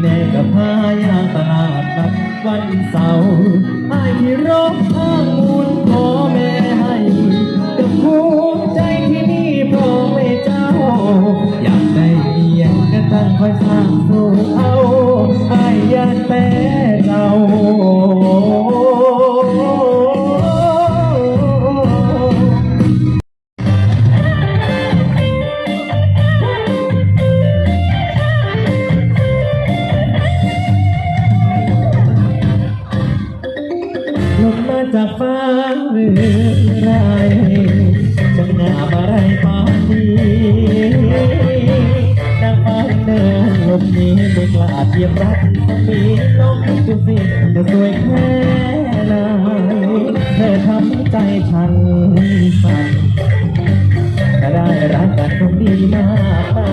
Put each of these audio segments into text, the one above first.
แม่กับพายาตลาดนัดวันเสาร์ไอ้ร้อง จากฟ้าหรือไรจะงาอะไรปานนี้ดังฟ้าเดินลมนี้ไม่กล้าเทียมรักมีลองดูสิจะสวยแค่ไหนเธอทำใจฉันสั่นจะได้รักกันคงดีมากมา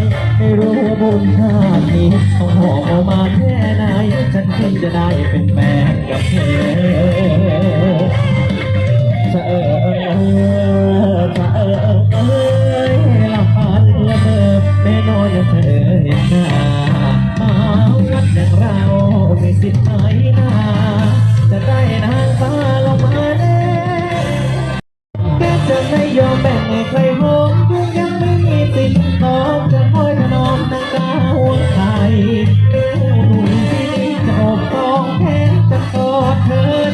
ยไม่รู้ว่าบุญชาตินี้ต้องหอมเอามาแค่ไหน ฉันจึงจะได้เป็นแฟนกับเธอ ยอมแบ่งให้ใครหอมยุงยังไม่มีสิทธิ์ขอจะคอยถนอมนางตาหัวใจหนุ่มที่จะอบตองแทนจะกอดเธอ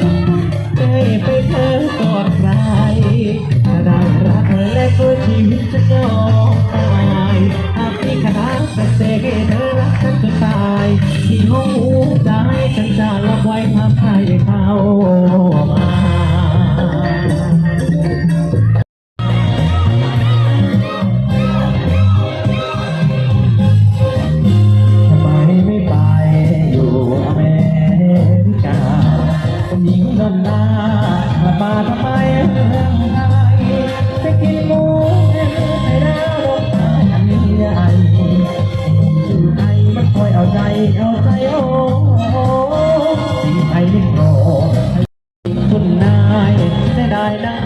ได้ไปเธอกอดใคร ผู้หญิงนนนามามาทำไมเมืองไทยจะกินหมูเอ็นให้ดาวลงตาอันนี้ใหญ่อไทยมันคอยเอาใจเอาใจโอ้โหสีไทยนี่โกรธคุณนายได้ได้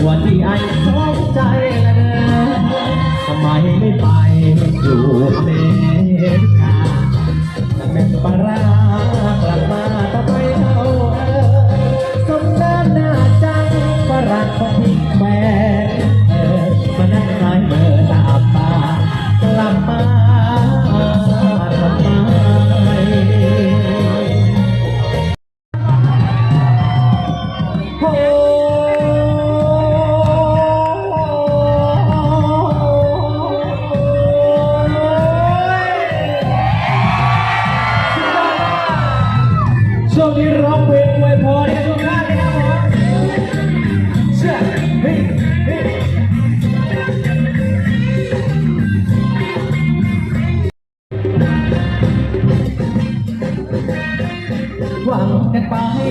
ทยที่วันที่ไอ้สมใจละเด้อทำไมไม่ไปอยู่อเมริกาถ้าเป็นปลารากลับมาทำไมเอาเออสมน้ำหน้าจังฝรั่งก็ทิ้งแม่เออมานั่งคลายเมื่อหลับตากลับมาทำไมโอ้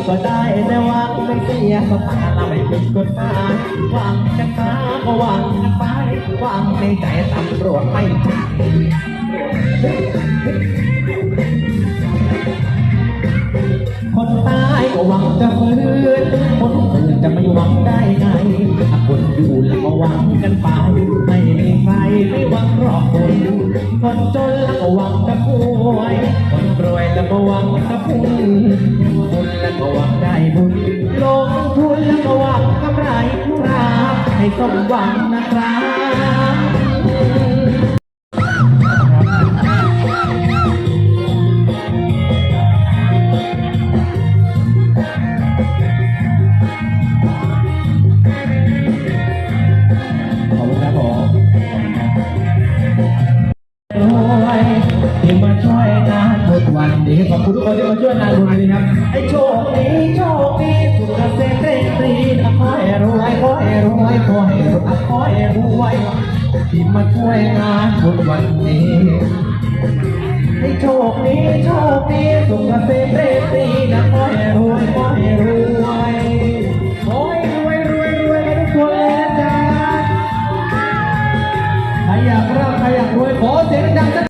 ก็ได้แต่วังไม่เสียก็ตาเราไม่ผิดกฎหมายวังกันมาก็วังกันไปวังในใจตำรวจไม่จับคนตายก็หวังจะฟื้นคนอื่นจะไม่หวังได้ไงถ้าคนอยู่แล้วก็หวังกันไป ไม่มีใครไม่หวังรอบคนคนจนแล้วก็หวังจะป่วย ก็หวังจะพุ่นบุญแล้วก็หวังได้บุญลงทุนแล้วก็หวังกำไรครับให้สมหวังนะครับ นดีขอบคุณทุกคนที่มาช่วยงานบุญนี้ครับไอ้โชคดีโชคดีสุขเกษตรเร่งรีนะขอให้รวยขอให้รวยขอให้รวยขอให้รวยที่มาช่วยงานบุญวันนี้ให้โชคดีโชคดีสุขเกษตรเร่งรีนะขอยขอให้รวย